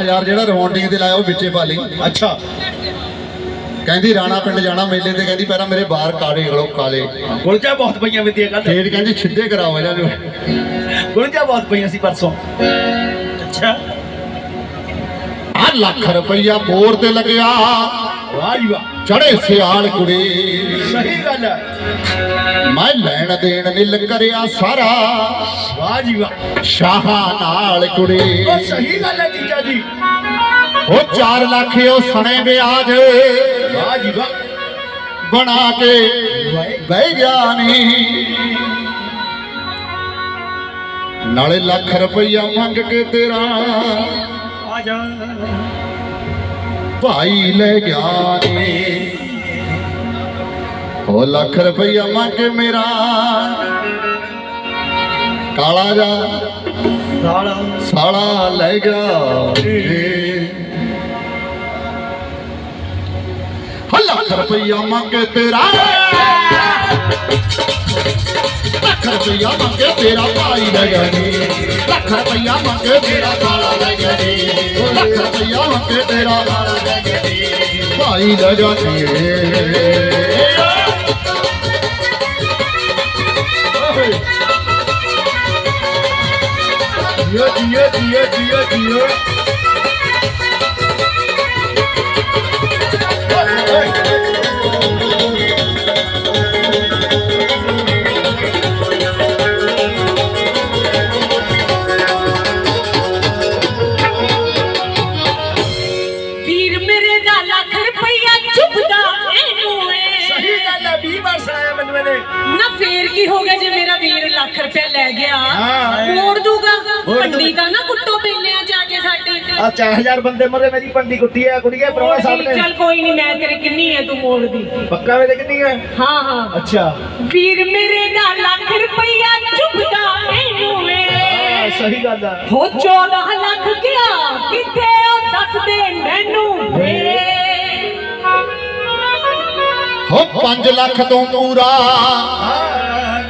ਹਜ਼ਾਰ ਜਿਹੜਾ ਰਵਾਉਂਡਿੰਗ ਤੇ ਲਾਇਆ ਉਹ ਵਿੱਚੇ ਪਾ ਲਈ। ਅੱਛਾ। ਕਹਿੰਦੀ ਰਾਣਾ ਪਿੰਡ ਜਾਣਾ ਮੇਲੇ ਤੇ ਕਹਿੰਦੀ ਪਹਿਲਾਂ ਮੇਰੇ ਬਾਹਰ ਕਾਲੇ ਗਲੋ ਕਾਲੇ। ਗੁਲਜਾ ਬਹੁਤ ਪਈਆਂ ਵਿਦਿਆ ਗੱਲ। ਫੇਰ ਕਹਿੰਦੀ ਸਿੱਧੇ ਕਰਾਓ ਇਹਨਾਂ ਨੂੰ। ਗੁਲਜਾ ਬਹੁਤ ਪਈਆਂ ਸੀ ਪਰਸੋਂ। ਅੱਛਾ। ਆ ਲੱਖ ਰੁਪਈਆ ਬੋਰ ਤੇ ਲੱਗਿਆ। ਵਾਹ ਜੀ ਵਾਹ। ਚੜੇ ਸਿਆਲ ਕੁੜੀ। ਸਹੀ ਗੱਲ ਹੈ। ਮੈਂ ਲੈਣ ਦੇਣ ਨਿਲ ਕਰਿਆ ਸਾਰਾ। ਵਾਹ ਜੀ ਵਾਹ। ਸ਼ਾਹਾਂ ਨਾਲ ਕੁੜੀ। ਉਹ ਸਹੀ ਗੱਲ ਹੈ ਜੀਜਾ ਜੀ। ਉਹ 4 ਲੱਖ ਉਹ ਸਣੇ ਵਿਆਜ। ਵਾਹ ਜੀ ਵਾਹ। ਬਣਾ ਕੇ ਬਹਿ ਗਿਆ ਨੀ। ਨਾਲੇ ਲੱਖ ਰੁਪਈਆ ਮੰਗ ਕੇ ਤੇਰਾ ਆ ਜਾ। ਭਾਈ ਲੈ ਗਿਆ ਨੀ। ਉਹ ਲੱਖ ਰੁਪਈਆ ਮੰਗ ਮੇਰਾ। ਕਾਲਾ ਜਾ। ਸਾਲਾ ਸਾਲਾ ਲੈ ਗਿਆ। ਹੋ ਲੱਖ ਰੁਪਈਆ ਮੰਗ ਤੇਰਾ। ਲੱਖ ਰੁਪਈਆ ਮੰਗੇ ਤੇਰਾ ਭਾਈ ਲੈ ਗਿਆ ਨੀ ਲੱਖ ਰੁਪਈਆ ਮੰਗੇ ਤੇਰਾ ਕਾਲਾ ਲੈ ਗਿਆ ਨੀ ਲੱਖ ਰੁਪਈਆ ਮੰਗੇ ਤੇਰਾ ਕਾਲਾ ਲੈ ਗਿਆ ਨੀ ਭਾਈ ਲੈ ਗਿਆ ਨੀ Dieu, Dieu, Dieu, Dieu, Dieu. Hey, hey. ਮੈਨੂੰ ਨਾ ਫੇਰ ਕੀ ਹੋ ਗਿਆ ਜੇ ਮੇਰਾ ਵੀਰ ਲੱਖ ਰੁਪਇਆ ਲੈ ਗਿਆ? ਹਾਂ। ਮੋੜ ਦੂਗਾ? ਮੋੜ ਪੰਡੀ ਦਾ ਨਾ ਕੁੱਟੋ ਪੇਲਿਆਂ ਜਾ ਕੇ ਸਾਡੇ। ਆ 4000 ਬੰਦੇ ਮਰੇ ਮੇਰੀ ਪੰਡੀ ਕੁੱਟੀ ਹੈ ਕੁੜੀਏ ਪ੍ਰੋਣਾ ਸਾਹਿਬ ਨੇ ਚੱਲ ਕੋਈ ਨਹੀਂ ਮੈਂ ਤੇਰੇ ਕਿੰਨੀ ਹੈ ਤੂੰ ਮੋੜਦੀ ਪੱਕਾ ਵੇ ਕਿੰਨੀ ਹੈ ਹਾਂ ਹਾਂ। ਅੱਛਾ। ਵੀਰ ਮੇਰੇ ਦਾ ਲੱਖ ਰੁਪਈਆ ਇਹਨੂੰ ਏ ਹਾਂ, ਸਹੀ ਗੱਲ ਹੈ ਹੋ 14 ਲੱਖ ਗਿਆ ਕਿੱਥੇ ਉਹ ਦੱਸ ਦੇ ਮੈਨੂੰ ਵੇ। ਹੋ 5 ਲੱਖ ਤੋਂ ਪੂਰਾ। ਹਾਂ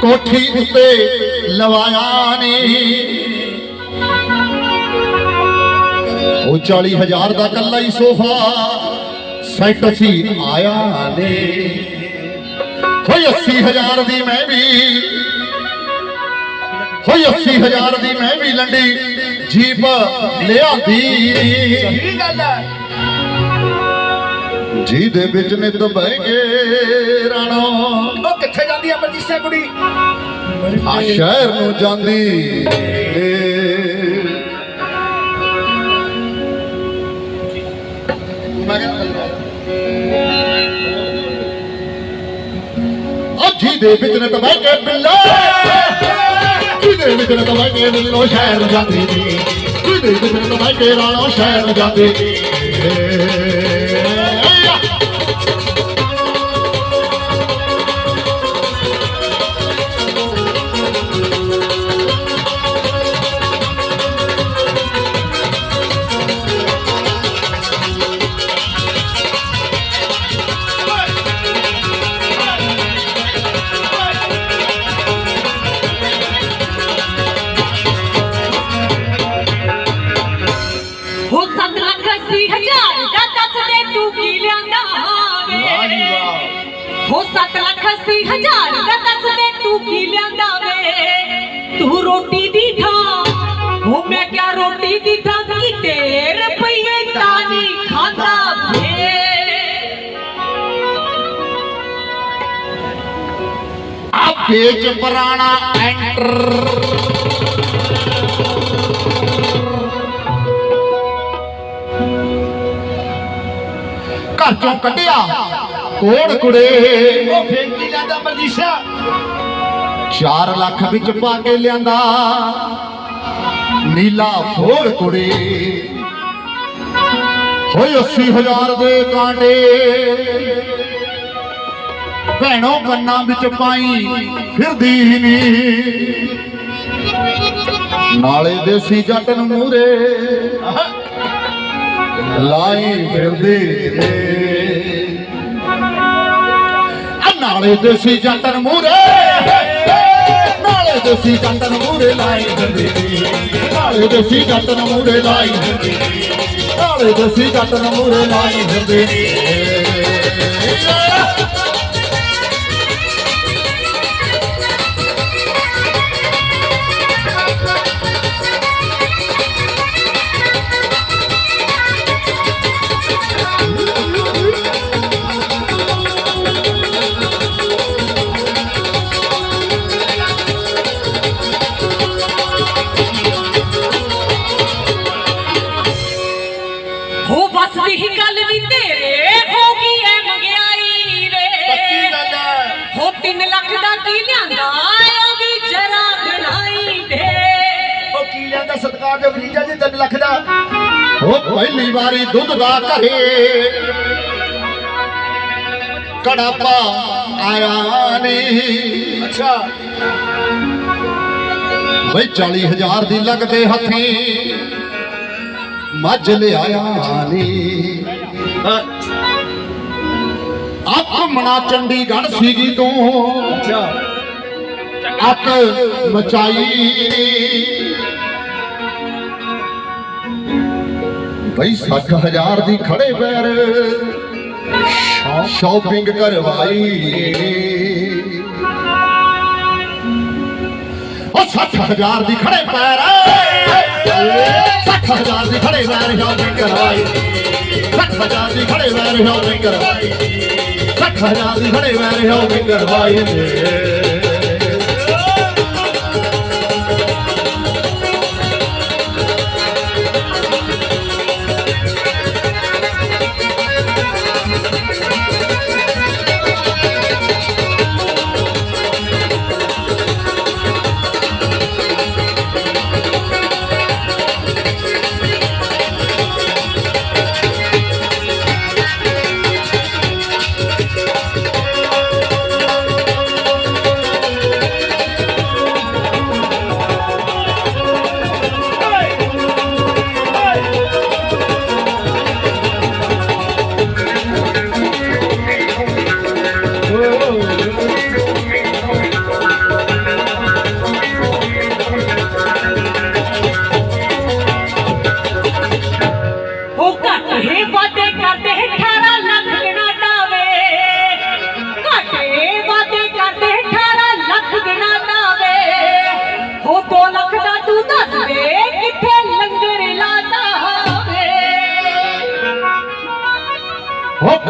ਕੋਠੀ ਉੱਤੇ ਲਵਾਇਆ ਨੀ। ਉਹ 40000 ਦਾ ਕੱਲਾ ਹੀ ਸੋਫਾ, ਸੈੱਟ ਸੀ ਆਇਆ ਨੇ। ਹੋਈ 80000 ਦੀ ਮੈਂ ਵੀ ਹੋਈ 80000 ਦੀ ਮੈਂ ਵੀ ਲੰਡੀ ਜੀਪ ਲਿਆਂਦੀ। ਸਹੀ ਗੱਲ ਹੈ। ਜਿਹਦੇ ਵਿੱਚ ਨਿਤ ਬਹਿ ਕੇ ਰਾਣੋ। ਉਹ ਕਿੱਥੇ ਜਾਂਦੀ ਅਮਰਜੀਤ ਸਿੰਘ ਕੁੜੀ? ਆ ਸ਼ਹਿਰ ਨੂੰ ਜਾਂਦੀ ਉਹ ਜਿਹਦੇ ਵਿੱਚ ਨੇ ਤਬਾਹ ਕੇ ਬਿੱਲਾ। ਜਿਹਦੇ ਵਿੱਚ ਨੇ ਤਬਾਹ ਕੇ ਬਿੱਲੋ ਸ਼ਹਿਰ ਜਾਂਦੀ ਨੀ ਜਿਹਦੇ ਵਿੱਚ ਨੇ ਤਬਾਹ ਕੇ ਰਾਣੋ ਸ਼ਹਿਰ ਜਾਂਦੀ ਏ। ਵੇਚ ਪੁਰਾਣਾ ਐਂਟਰ। ਘਰ ਚੋਂ ਕੱਢਿਆ। ਕੋੜ ਕੁੜੇ? ਉਹ ਫੇਰ ਕੀ ਲੈਂਦਾ ਅਮਰਜੀਤ ਸਿੰਘ 4 ਲੱਖ ਵਿੱਚ ਪਾ ਕੇ ਲਿਆਂਦਾ। ਨੀਲਾ ਫੋੜ ਕੁੜੇ। ਹੋਏ 80000 ਦੇ ਕਾਂਡੇ ਭੈਣੋ ਕੰਨਾਂ ਵਿੱਚ ਪਾਈ, ਫਿਰਦੀ ਹੀ ਨੀ ਨਾਲੇ ਦੇਸੀ ਜੱਟ ਨੂੰ ਮੂਰੇ, ਲਾਈ ਫਿਰਦੀ ਨਾਲੇ ਦੇਸੀ ਜੱਟ ਨੂੰ ਮੂਰੇ, ਨਾਲੇ ਦੇਸੀ ਜੱਟ ਨੂੰ ਮੂਰੇ ਲਾਈ ਫਿਰਦੇ ਨੇ ਦੇਸੀ ਜੱਟ ਨੂੰ ਮੂਰੇ ਲਾਈ ਫਿਰਦੇ ਨੇ ਦੇਸੀ ਜੱਟ ਨੂੰ ਮੂਰੇ ਲਾਈ ਫਿਰਦੇ ਦਾ ਘਰੇ। ਕੜਾਪਾ ਆਇਆ ਨੀ ਅੱਛਾ। ਬਈ 40000 ਦੀ ਲੱਗਦੇ ਹੱਥੀ। ਮੱਝ ਲਿਆਇਆ ਨੀ ਹਾਂ, ਆ ਘੁੰਮਣਾ ਚੰਡੀਗੜ੍ਹ ਸੀਗੀ ਤੂੰ। ਅੱਛਾ। ਅੱਤ ਮਚਾਈ ਬਈ 60000 ਦੀ ਖੜੇ ਪੈਰ। ਸ਼ਾਪਿੰਗ ਕਰਵਾਈ। ਉਹ 60000 ਦੀ ਖੜੇ ਪੈਰ। 60000 ਦੀ ਖੜੇ ਪੈਰ ਸ਼ਾਪਿੰਗ ਕਰਵਾਈ। 60000 ਦੀ ਖੜੇ ਪੈਰ ਸ਼ਾਪਿੰਗ ਕਰਵਾਈ। 60000 ਦੀ ਖੜੇ ਪੈਰ ਸ਼ਾਪਿੰਗ ਕਰਵਾਈ।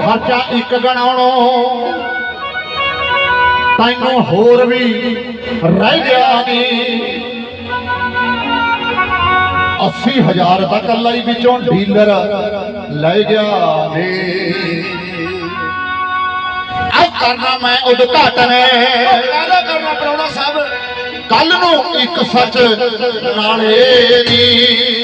ਖਰਚਾ ਇੱਕ ਗਣਾਉਣੋ ਤੈਨੂੰ ਹੋਰ ਵੀ ਰਹਿ ਗਿਆ ਨੀ। 80000 ਦਾ ਕੱਲਾ ਹੀ ਵਿੱਚੋਂ ਡੀਲਰ ਲੈ ਗਿਆ ਨੇ। ਆ ਕਰਨਾ ਮੈਂ ਉਦਘਾਟਨ। ਕਾਹਦਾ ਕਰਨਾ ਪਰਾਉਣਾ ਸਾਹਿਬ? ਕੱਲ ਨੂੰ ਇੱਕ ਸੱਚ ਨਾਲੇ ਨੀ।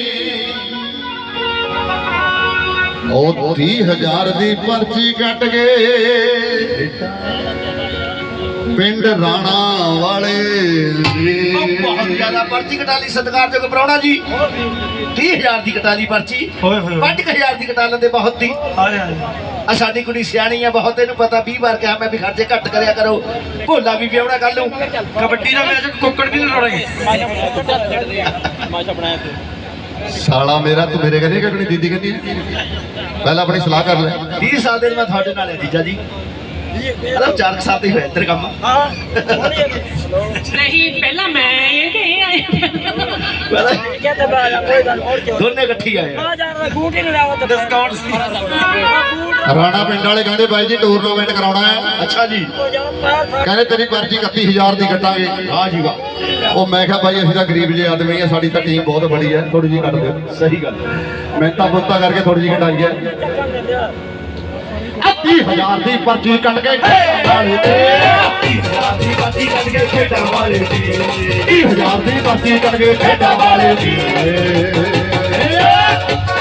ਉਹ 30000 ਦੀ ਪਰਚੀ ਕੱਟ ਗਏ ਪਿੰਡ ਰਾਣਾ ਵਾਲੇ ਦੀ। ਬਹੁਤ ਜ਼ਿਆਦਾ ਪਰਚੀ ਕਟਾ ਲਈ ਸਤਕਾਰ ਦੇ ਪਰਾਉਣਾ ਜੀ 30000 ਦੀ ਕਟਾ ਲਈ ਪਰਚੀ। ਹੋਏ ਹੋਏ। 5000 ਦੀ ਕਟਾ ਲੈਂਦੇ ਬਹੁਤ ਦੀ। ਆਏ ਆਏ ਆ ਸਾਡੀ ਕੁੜੀ ਸਿਆਣੀ ਆ ਬਹੁਤ ਇਹਨੂੰ ਪਤਾ 20 ਵਾਰ ਕਿਹਾ ਮੈਂ ਵੀ ਖਰਚੇ ਘੱਟ ਕਰਿਆ ਕਰੋ। ਭੋਲਾ ਵੀ ਵਿਆਹਣਾ ਕੱਲ ਨੂੰ। ਕਬੱਡੀ ਦਾ ਮੈਚ ਕੁੱਕੜ ਵੀ ਨਹੀਂ ਲੜਾਂਗੇ ਸਾਲਾ ਮੇਰਾ, ਤੂੰ ਮੇਰੇ ਕਹਿੰਦੀ ਕਿ ਆਪਣੀ ਦੀਦੀ ਕਹਿੰਦੀ ਪਹਿਲਾਂ ਆਪਣੀ ਸਲਾਹ ਕਰ ਲੈ। 30 ਸਾਲ ਦੇ ਮੈਂ ਤੁਹਾਡੇ ਨਾਲ ਹੈ ਜੀਜਾ ਜੀ। ਅਰੇ 4 ਸਾਲ ਦੇ ਹੋਏ ਇੱਧਰ ਕੰਮ। ਨਹੀਂ ਪਹਿਲਾਂ ਮੈਂ ਇਹ ਕਿ ਇਹ ਆਏ ਦੋਨੇ ਇਕੱਠੀ ਆਏ ਆ। ਡਿਸਕਾਊਂਟ ਸੀ। ਰਾਣਾ ਪਿੰਡ ਵਾਲੇ ਕਹਿੰਦੇ ਬਾਈ ਜੀ ਟੂਰਨਾਮੈਂਟ ਕਰਾਉਣਾ ਹੈ। ਅੱਛਾ ਜੀ। ਕਹਿੰਦੇ ਤੇਰੀ ਪਰਚੀ 31000 ਦੀ ਕੱਟਾਂਗੇ। ਹਾਂ ਜੀ ਵਾਹ। ਉਹ ਮੈਂ ਕਿਹਾ ਭਾਈ ਅਸੀਂ ਤਾਂ ਗਰੀਬ ਜਿਹੇ ਆਦਮੀ ਆ ਸਾਡੀ ਤਾਂ ਟੀਮ ਬਹੁਤ ਬੜੀ ਹੈ। ਥੋੜੀ ਜਿਹੀ ਕੱਟ ਦਿਓ। ਸਹੀ ਗੱਲ ਮਿਹਨਤਾਂ ਬੁੱਤਾਂ ਕਰਕੇ ਥੋੜੀ ਜਿਹੀ ਘਟਾਈ ਹੈ। 30000 ਦੀ ਪਰਚੀ ਕੱਟ ਕੇ ਵਾਲੇ ਤੇ 30000 ਦੀ ਪਰਚੀ ਕੱਟ ਕੇ ਖੇਡਾਂ ਵਾਲੇ ਦੀ। ਗੱਲ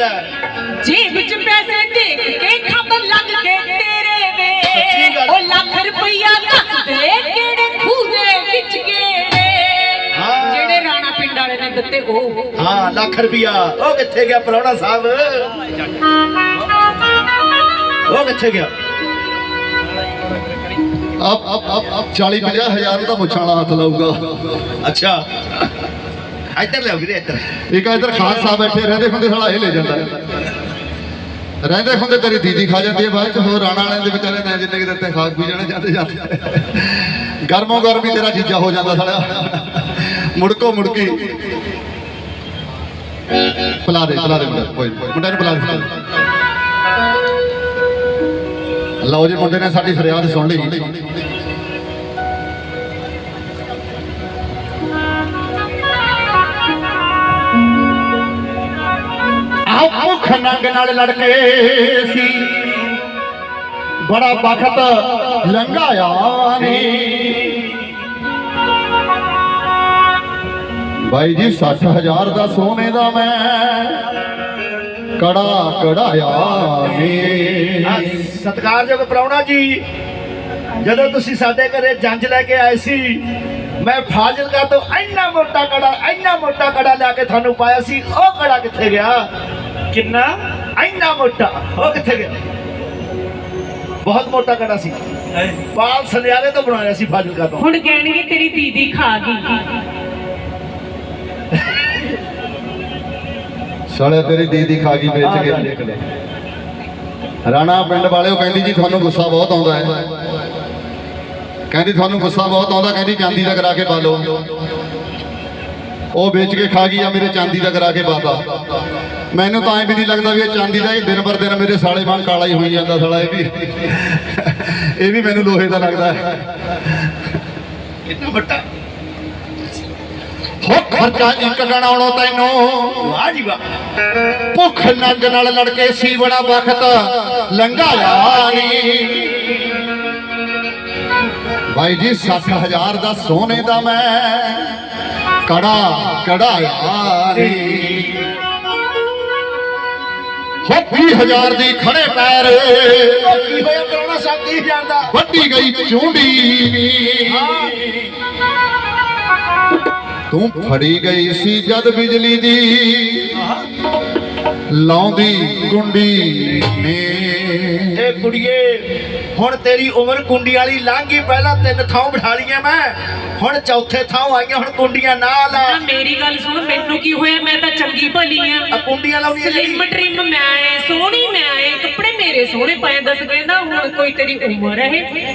ਹੈ ਜੇਬ ਚ ਪੈਸੇ ਦੇਖ ਕੇ ਖੱਬ ਲੱਗ ਕੇ ਤੇਰੇ ਵੇ। ਗੱਲ। ਉਹ ਲੱਖ ਰੁਪਈਆ ਦੱਸ ਦੇ ਕਿਹੜੇ ਖੂਹ ਦੇ ਵਿੱਚ ਗੇੜੇ। ਹਾਂ। ਜਿਹੜੇ ਰਾਣਾ ਪਿੰਡ ਵਾਲੇ ਨੇ ਦਿੱਤੇ ਉਹ। ਹਾਂ ਲੱਖ ਰੁਪਿਆ ਉਹ ਕਿੱਥੇ ਗਿਆ ਪ੍ਰਾਹੁਣਾ ਸਾਹਿਬ? ਉਹ ਕਿੱਥੇ ਗਿਆ? ਆਪ ਆਪ ਆਪ ਆਪ 40 50 ਹਜ਼ਾਰ ਦਾ ਮੁੱਛਾਂ ਵਾਲਾ ਹੱਥ ਲਾਊਗਾ। ਅੱਛਾ। ਇੱਧਰ ਲਿਆਓ ਵੀਰੇ ਇੱਧਰ। ਇੱਕ ਇਧਰ ਖਾਨ ਸਾਹਿਬ ਬੈਠੇ ਰਹਿੰਦੇ ਹੁੰਦੇ ਸਾਲਾ ਇਹ ਲੈ ਜਾਂਦਾ। ਰਹਿੰਦੇ ਹੁੰਦੇ ਤੇਰੀ ਦੀਦੀ ਖਾ ਜਾਂਦੀ ਹੈ ਬਾਅਦ ਚ ਹੋਰ ਰਾਣਾ ਵਾਲਿਆਂ ਦੇ ਵਿਚਾਰੇ ਨੇ ਜਿੰਨੇ ਕਿ ਦਿੱਤੇ ਖਾ ਪੀ ਜਾਣੇ ਜਾਂਦੇ ਜਾਂਦੇ। ਗਰਮੋ ਗਰਮੀ ਤੇਰਾ ਜੀਜਾ ਹੋ ਜਾਂਦਾ ਸਾਲਾ। ਮੁੜਕੋ ਮੁੜਕੀ। ਪਲਾ ਦੇ ਪਲਾ ਦੇ ਮੁੰਡਾ ਕੋਈ ਨੀ, ਮੁੰਡੇ ਨੂੰ ਪਲਾ ਦੇ। ਲਓ ਜੀ ਮੁੰਡੇ ਨੇ ਸਾਡੀ ਫਰਿਆਦ ਸੁਣ ਲਈ। ਆਹ ਭੁੱਖ ਨੰਗ ਨਾਲ ਲੜ ਕੇ ਸੀ। ਬੜਾ ਵਕਤ ਲੰਘਾਇਆ ਨੀ। ਬਾਈ ਜੀ 60000 ਦਾ ਸੋਨੇ ਦਾ ਮੈਂ ਕੜਾ ਕੜਾਇਆ ਹਾਂ, ਸਤਿਕਾਰਯੋਗ ਪ੍ਰਾਹੁਣਾ ਜੀ ਜਦੋਂ ਤੁਸੀਂ ਸਾਡੇ ਘਰੇ ਜੰਜ ਲੈ ਕੇ ਆਏ ਸੀ ਮੈਂ ਫਾਜ਼ਿਲਕਾ ਤੋਂ ਇੰਨਾ ਮੋਟਾ ਕੜਾ ਇੰਨਾ ਮੋਟਾ ਕੜਾ ਲਿਆ ਕੇ ਤੁਹਾਨੂੰ ਪਾਇਆ ਸੀ ਉਹ ਕੜਾ ਕਿੱਥੇ ਗਿਆ? ਕਿੰਨਾ? ਇੰਨਾ ਮੋਟਾ। ਉਹ ਕਿੱਥੇ ਗਿਆ? ਬਹੁਤ ਮੋਟਾ ਕੜਾ ਸੀ। ਪਾਲ ਸਲਿਆਰੇ ਤੋਂ ਬਣਾਇਆ ਸੀ ਫਾਜ਼ਿਲਕਾ ਤੋਂ। ਹੁਣ ਕਹਿਣਗੇ ਤੇਰੀ ਦੀਦੀ ਖਾ ਗਈ। ਸਾਲੇ ਤੇਰੀ ਦੀਦੀ ਖਾ ਗਈ ਵੇਚ ਕੇ। ਰਾਣਾ ਪਿੰਡ ਵਾਲਿਓ ਕਹਿੰਦੀ ਜੀ ਤੁਹਾਨੂੰ ਗੁੱਸਾ ਬਹੁਤ ਆਉਂਦਾ ਹੈ। ਕਹਿੰਦੀ ਤੁਹਾਨੂੰ ਗੁੱਸਾ ਬਹੁਤ ਆਉਂਦਾ। ਕਹਿੰਦੀ ਚਾਂਦੀ ਦਾ ਕਰਾ ਕੇ ਪਾ ਲਓ। ਉਹ ਵੇਚ ਕੇ ਖਾ ਗਈ ਆ ਮੇਰੇ ਚਾਂਦੀ ਦਾ ਕਰਾ ਕੇ ਪਾਤਾ। ਮੈਨੂੰ ਤਾਂ ਐ ਵੀ ਨਹੀਂ ਲੱਗਦਾ ਵੀ ਇਹ ਚਾਂਦੀ ਦਾ ਇਹ ਦਿਨ ਪਰ ਦਿਨ ਮੇਰੇ ਸਾਲੇ ਵਾਂਗ ਕਾਲਾ ਹੀ ਹੋਈ ਜਾਂਦਾ ਸਾਲਾ ਇਹ ਵੀ। ਇਹ ਵੀ ਮੈਨੂੰ ਲੋਹੇ ਦਾ ਲੱਗਦਾ ਹੈ। ਕਿੰਨਾ ਵੱਡਾ? ਹੋ ਖਰਚਾ ਇੱਕ ਗਣਾਉਣੋ ਤੈਨੂੰ। ਵਾਹ ਜੀ ਵਾਹ। ਭੁੱਖ ਨੰਗ ਨਾਲ ਲੜ ਕੇ ਸੀ ਬੜਾ ਵਕਤ ਲੰਘਾਇਆ ਨੀ ਬਾਈ ਜੀ 60000 ਦਾ ਸੋਨੇ ਦਾ ਮੈਂ ਕੜਾ ਕੜਾਇਆ ਨੀ ਹੋ 20000 ਦੀ ਖੜੇ ਪੈਰ। ਕੀ ਹੋਇਆ ਵੱਡੀ ਗਈ ਚੁੰਡੀ। ਤੂੰ ਫੜੀ ਗਈ ਸੀ ਜਦ ਬਿਜਲੀ ਦੀ। ਲਾਉਂਦੀ ਗੁੰਡੀ ਨੇ। ਇਹ ਕੁੜੀਏ ਹੁਣ ਤੇਰੀ ਉਮਰ ਕੁੰਡੀ ਵਾਲੀ ਲੰਘ ਗਈ ਪਹਿਲਾਂ ਤਿੰਨ ਥਾਂ ਬਿਠਾ ਲਈਆਂ ਮੈਂ। ਹੁਣ ਚੌਥੇ ਥਾਂ ਆਈਆਂ ਹੁਣ ਕੁੰਡੀਆਂ ਨਾਲ ਆ। ਆ ਮੇਰੀ ਗੱਲ ਸੁਣ ਮੈਨੂੰ ਕੀ ਹੋਇਆ? ਮੈਂ ਤਾਂ ਚੰਗੀ ਭਲੀ ਆ। ਆ ਕੁੰਡੀਆਂ ਲਾਉਣੀਆਂ ਸਲਿਮ ਟ੍ਰਿਮ ਮੈਂ ਐ ਸੋਹਣੀ ਮੈਂ ਐ ਕੱਪੜੇ ਮੇਰੇ ਸੋਹਣੇ ਪਏ ਦੱਸ ਕਹਿੰਦਾ ਹੁਣ ਕੋਈ ਤੇਰੀ ਉਮਰ ਹੈ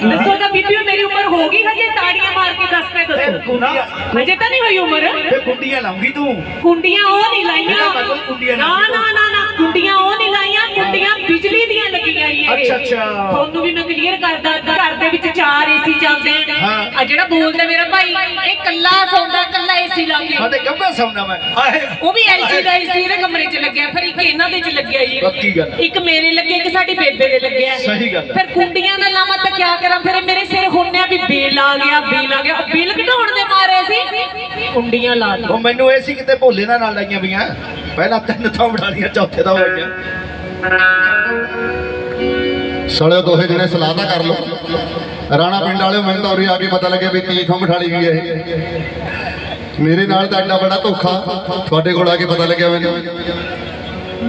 ਦੱਸੋ ਤਾਂ ਬੀਬੀਓ ਮੇਰੀ ਉਮਰ ਹੋ ਗਈ ਹਜੇ? ਤਾੜੀਆਂ ਮਾਰ ਕੇ ਦੱਸ ਮੈਂ ਇਹ ਦੱਸੋ ਕੁੰਡੀਆਂ ਹਜੇ ਤਾਂ ਨਹੀਂ ਹੋਈ ਉਮਰ? ਕੁੰਡੀਆਂ ਲਾਉਂਗੀ ਤੂੰ। ਕੁੰਡੀਆਂ ਉਹ ਨਹੀਂ ਲਾਈਆਂ। ਨਾ ਨਾ- ਨਾ ਨਾ ਨਾ ਕੁੰਡੀਆਂ ਉਹ ਨਹੀਂ ਲਾਈਆਂ ਕੁੰਡੀਆਂ ਬਿਜਲੀ ਦੀਆਂ ਲੱਗੀਆਂ ਹੀ ਇਹ ਅੱਛਾ, ਅੱਛਾ। ਤੁਹਾਨੂੰ ਵੀ ਮੈਂ ਕਲੀਅਰ ਕਰਦਾ ਘਰ ਦੇ ਵਿੱਚ ਚਾਰ ਏਸੀ ਚੱਲਦੇ ਨੇ। ਹਾਂ। ਆ ਜਿਹੜਾ ਬੋਲਦਾ ਮੇਰਾ ਭਾਈ ਇਹ ਕੱਲਾ ਸੌਂਦਾ ਕੱਲਾ ਏਸੀ ਲਾ ਕੇ ਸਾਡੇ ਗੱਭੇ ਸੌਂਦਾ ਮੈਂ। ਉਹ ਵੀ ਐਲਜੀ ਦਾ ਏਸੀ ਇਹਦੇ ਕਮਰੇ 'ਚ ਲੱਗਿਆ ਫਿਰ ਇੱਕ ਇਹਨਾਂ ਦੇ 'ਚ ਲੱਗਿਆ ਜੀ। ਪੱਕੀ ਗੱਲ। ਇੱਕ ਮੇਰੇ ਲੱਗੇ ਇੱਕ ਸਾਡੀ ਬੇਬੇ ਦੇ ਲੱਗਿਆ। ਸਹੀ ਗੱਲ। ਫਿਰ ਕੁੰਡੀਆਂ ਦਾ ਲਾਵਾਂ ਤਾਂ ਕਿਆ ਕਰਾਂ ਫਿਰ ਮੇਰੇ ਸਿਰ ਹੁੰਨਿਆ ਵੀ ਬਿੱਲ ਆ ਗਿਆ ਬਿੱਲ ਆ ਗਿਆ। ਉਹ ਬਿੱਲ ਘਟਾਉਣ ਦੇ ਮਾਰੇ ਸੀ। ਕੁੰਡੀਆਂ ਲਾ ਉਹ ਲਈ ਮੈਨੂੰ ਇਹ ਸੀ ਕਿਤੇ ਭੋਲੇ ਨਾਲ ਨਾਲ ਲਾਈਆਂ ਪਈਆਂ। ਪਹਿਲਾਂ ਤਿੰਨ ਥਾਂ ਬਿਠਾ ਲਈਆਂ ਚੌਥੇ ਥਾਂ ਹੋ ਗਿਆ ਸੜੇ ਦੋਹੇ ਜਣੇ ਸਲਾਹ ਤਾਂ ਕਰ ਲਓ। ਰਾਣਾ ਪਿੰਡ ਵਾਲਿਓ ਮੈਨੂੰ ਤਾਂ ਉਰੇ ਆ ਕੇ ਪਤਾ ਲੱਗਿਆ ਵੀ ਤੀ ਥੋਂ ਬਿਠਾਲੀ ਗਈ ਹੈ ਮੇਰੇ ਨਾਲ ਤਾਂ ਐਡਾ ਬੜਾ ਧੋਖਾ। ਤੁਹਾਡੇ ਕੋਲ ਆ ਕੇ ਪਤਾ ਲੱਗਿਆ ਮੈਨੂੰ।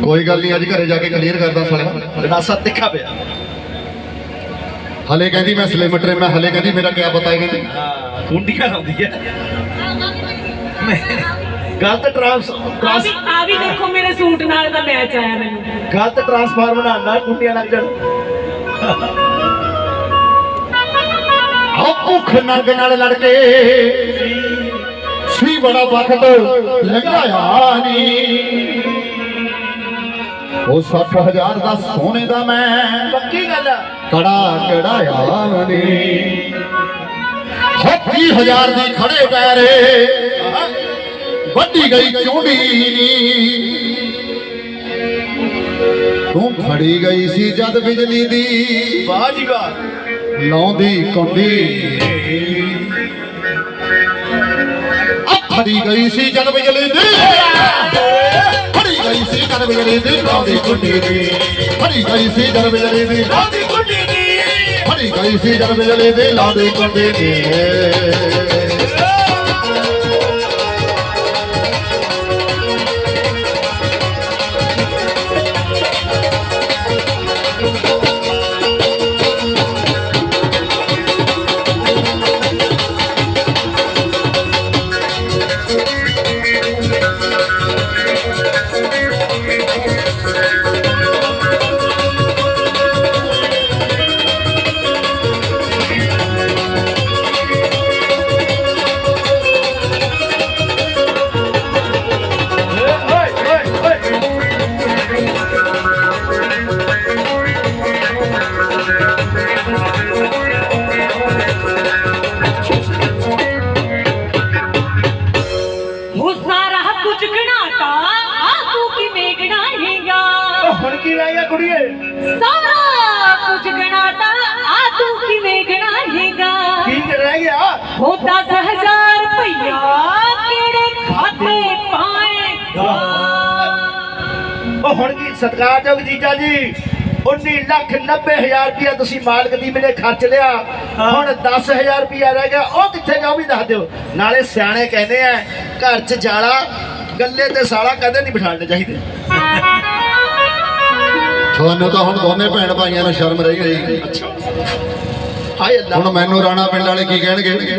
ਕੋਈ ਗੱਲ ਨਹੀਂ ਅੱਜ ਘਰੇ ਜਾ ਕੇ ਕਲੀਅਰ ਕਰਦਾ ਸਾਲਿਆ ਰਨਾਸਾ ਤਿੱਖਾ ਪਿਆ। ਹਲੇ ਕਹਿੰਦੀ ਮੈਂ ਸਲਿਮ ਟ੍ਰਿਮ ਮੈਂ ਹਲੇ ਕਹਿੰਦੀ ਮੇਰਾ ਕਿਆ ਪਤਾ ਹੈ ਕਹਿੰਦੀ ਹਾਂ ਕੁੰਡੀਆਂ ਲਾਉਂਦੀ ਹੈ ਗਲਤ ਟਰਾਂਸ ਆ ਵੀ ਆ ਵੀ ਦੇਖੋ ਮੇਰੇ ਸੂਟ ਨਾਲ ਦਾ ਮੈਚ ਆਇਆ ਮੈਨੂੰ। ਗਲਤ ਟਰਾਂਸਫਾਰਮ ਬਣਾਉਣ ਨਾਲ ਕੁੰਡੀਆਂ ਲੱਗ ਜਾਣ। ਆਹ ਭੁੱਖ ਨੰਗ ਨਾਲ ਲੜ ਕੇ ਸੀ ਬੜਾ ਵਕਤ ਲੰਘਾਇਆ ਨੀ। ਉਹ 60000 ਦਾ ਸੋਨੇ ਦਾ ਮੈਂ ਪੱਕੀ ਗੱਲ ਆ। ਕੜਾ ਕੜਾਇਆ ਨੀ। ਹੱਤੀ ਹਜ਼ਾਰ ਦੀ ਖੜੇ ਪੈਰੇ। ਵੱਡੀ ਗਈ ਚੁੰਡੀ ਨੀ ਤੂੰ ਫੜੀ ਗਈ ਸੀ ਜਦ ਬਿਜਲੀ ਦੀ ਵਾਹ ਜੀ ਵਾਹ। ਲਾਉਂਦੀ ਕੁੰਡੀ। ਫੜੀ ਗਈ ਸੀ ਜਦ ਬਿਜਲੀ ਦੀ। ਫੜੀ ਗਈ ਸੀ ਕਰ ਬਿਜਲੀ ਦੀ ਲਾਉਂਦੀ ਕੁੰਡੀ ਦੀ। ਫੜੀ ਗਈ ਸੀ ਜਰ ਬਿਜਲੀ ਦੀ। ਲਾਉਂਦੀ ਕੁੰਡੀ ਦੀ। ਫੜੀ ਗਈ ਸੀ ਜਰ ਬਿਜਲੀ ਦੀ ਲਾਉਂਦੀ ਕੁੰਡੀ ਦੀ। ਜੀਜਾ ਜੀ। 19 ਲੱਖ 90 ਹਜ਼ਾਰ ਰੁਪਇਆ ਤੁਸੀਂ ਮਾਲਕ ਦੀ ਮੇਰੇ ਖਰਚ ਲਿਆ। ਹੁਣ 10000 ਰੁਪਇਆ ਰਹਿ ਗਿਆ। ਉਹ ਕਿੱਥੇ ਗਿਆ ਉਹ ਵੀ ਦੱਸ ਦਿਓ। ਨਾਲੇ ਸਿਆਣੇ ਕਹਿੰਦੇ ਆ ਘਰ 'ਚ ਜਾਲਾ ਗੱਲੇ ਤੇ ਸਾਲਾ ਕਦੇ ਨਹੀਂ ਬਿਠਾਉਣੇ ਚਾਹੀਦੇ। ਤੁਹਾਨੂੰ ਤਾਂ ਹੁਣ ਦੋਨੇ ਭੈਣ ਭਾਈਆਂ ਨੂੰ ਸ਼ਰਮ ਰਹੀ ਗਈ ਹਾਏ ਅੱਲਾ। ਹੁਣ ਮੈਨੂੰ ਰਾਣਾ ਪਿੰਡ ਵਾਲੇ ਕੀ ਕਹਿਣਗੇ?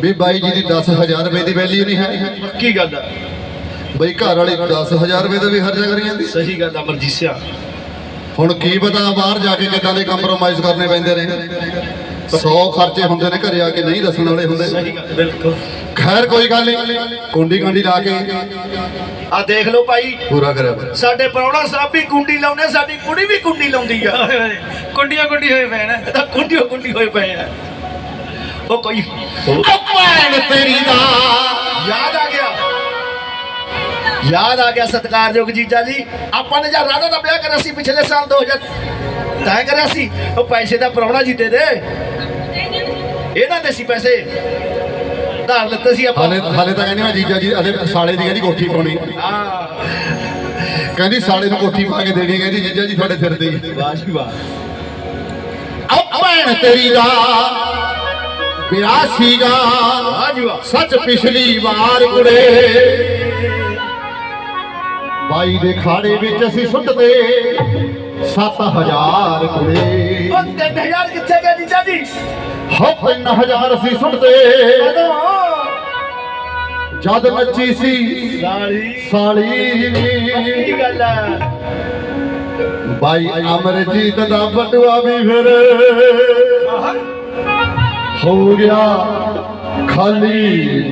ਵੀ ਬਾਈ ਜੀ ਦੀ 10000 ਰੁਪਏ ਦੀ ਵੈਲਿਊ ਨਹੀਂ ਹੈ। ਪੱਕੀ ਗੱਲ ਆ? ਬਈ ਘਰ ਵਾਲੀ 10000 ਰੁਪਏ ਦਾ ਵੀ ਖਰਚਾ ਕਰੀ ਜਾਂਦੀ? ਸਹੀ ਗੱਲ ਆ ਮਰਜੀਸਿਆ ਹੁਣ ਕੀ ਪਤਾ ਬਾਹਰ ਜਾ ਕੇ ਕਿੱਦਾਂ ਦੇ ਕੰਪਰੋਮਾਈਜ਼ ਕਰਨੇ ਪੈਂਦੇ ਨੇ। 100 ਖਰਚੇ ਹੁੰਦੇ ਨੇ ਘਰੇ ਆ ਕੇ ਨਹੀਂ ਦੱਸਣ ਵਾਲੇ ਹੁੰਦੇ। ਸਹੀ ਗੱਲ ਬਿਲਕੁਲ। ਖੈਰ ਕੋਈ ਗੱਲ ਨਹੀਂ। ਕੁੰਡੀ ਕਾਂਡੀ ਲਾ ਕੇ। ਆ ਦੇਖ ਲਓ ਭਾਈ। ਪੂਰਾ ਕਰਿਆ ਕਰ। ਸਾਡੇ ਪ੍ਰਾਹੁਣਾ ਸਾਹਿਬ ਵੀ ਕੁੰਡੀ ਲਾਉਂਦੇ ਸਾਡੀ ਕੁੜੀ ਵੀ ਕੁੰਡੀ ਲਾਉਂਦੀ ਆ। ਕੁੰਡੀਆਂ ਕੁੰਡੀ ਹੋਏ ਪਏ ਨਾ ਤਾਂ ਕੁੰਡੀ ਕੁੰਡੀ ਹੋਏ ਪਏ ਆ। ਉਹ ਕੋਈ ਭੈਣ ਤੇਰੀ ਦਾ। ਯਾਦ ਆ ਗਿਆ? ਯਾਦ ਆ ਗਿਆ ਸਤਿਕਾਰਯੋਗ ਜੀਜਾ ਜੀ। ਆਪਾਂ ਨੇ ਜਦ ਰਾਧਾ ਦਾ ਵਿਆਹ ਕਰਿਆ ਸੀ ਪਿਛਲੇ ਸਾਲ 2000 ਤੈਅ ਕਰਿਆ ਸੀ ਉਹ ਪੈਸੇ ਦਾ ਪ੍ਰਾਹੁਣਾ ਜੀ ਦੇ ਦੇ। ਇਹਨਾਂ ਦੇ ਸੀ ਪੈਸੇ। ਧਾਰ ਲਿੱਤੇ ਸੀ ਆਪਾਂ। ਹਾਲੇ ਹਾਲੇ ਤਾਂ ਕਹਿੰਦੀ ਮੈਂ ਜੀਜਾ ਜੀ ਹਲੇ ਸਾਲੇ ਦੀ ਕਹਿੰਦੀ ਕੋਠੀ ਪਾਉਣੀ। ਹਾਂ। ਕਹਿੰਦੀ ਸਾਲੇ ਨੂੰ ਕੋਠੀ ਪਾ ਕੇ ਦੇਣੀ ਕਹਿੰਦੀ ਜੀਜਾ ਜੀ ਤੁਹਾਡੇ ਸਿਰ ਤੇ। ਵਾਹ ਜੀ ਵਾਹ। ਆ ਭੈਣ ਤੇਰੀ ਦਾ ਵਿਆਹ ਸੀਗਾ। ਜੀ ਸੱਚ ਪਿਛਲੀ ਵਾਰ ਕੁੜੇ। ਬਾਈ ਦੇ ਖਾੜੇ ਵਿੱਚ ਅਸੀਂ ਸੁੱਟਦੇ 7000 ਕੁੜੇ। ਉਹ 3000 ਕਿੱਥੇ ਗਿਆ ਜੀਜਾ ਜੀ? ਹੋ 3000 ਅਸੀਂ ਸੁੱਟਦੇ। ਜਦ ਨੱਚੀ ਸੀ ਸਾਲੀ। ਨੀ ਕੀ ਗੱਲ ਬਾਈ ਅਮਰਜੀਤ ਦਾ ਬਟੂਆ ਵੀ ਫਿਰ ਹੋ ਗਿਆ ਖਾਲੀ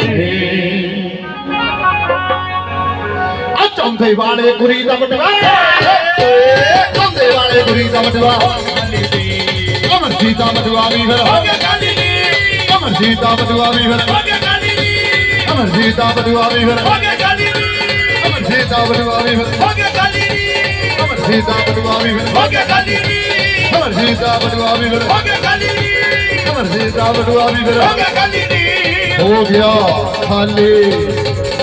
ਚੌਂਦੇ ਵਾਲੇ ਗੁਰੀ ਦਾ ਬਟੂਆ ਚੌਂਦੇ ਵਾਲੇ ਗੁਰੀ ਦਾ ਬਟੂਆ ਅਮਰਜੀਤ ਦਾ ਬਟੂਆ ਵੀ ਫਿਰ। ਹੋ ਗਿਆ ਅਮਰਜੀਤ ਦਾ ਬਟੂਆ ਵੀ ਫਿਰ। ਅਮਰਜੀਤ ਦਾ ਬਟੂਆ ਵੀ ਫਿਰ। ਅਮਰਜੀਤ ਦਾ ਬਟੂਆ ਵੀ ਫਿਰ। ਅਮਰਜੀਤ ਦਾ ਬਟੂਆ ਵੀ ਫਿਰ। ਅਮਰਜੀਤ ਦਾ ਬਟੂਆ ਵੀ ਫਿਰ। ਅਮਰਜੀਤ ਦਾ ਬਟੂਆ ਵੀ ਫਿਰ। ਹੋ ਗਿਆ ਖਾਲੀ।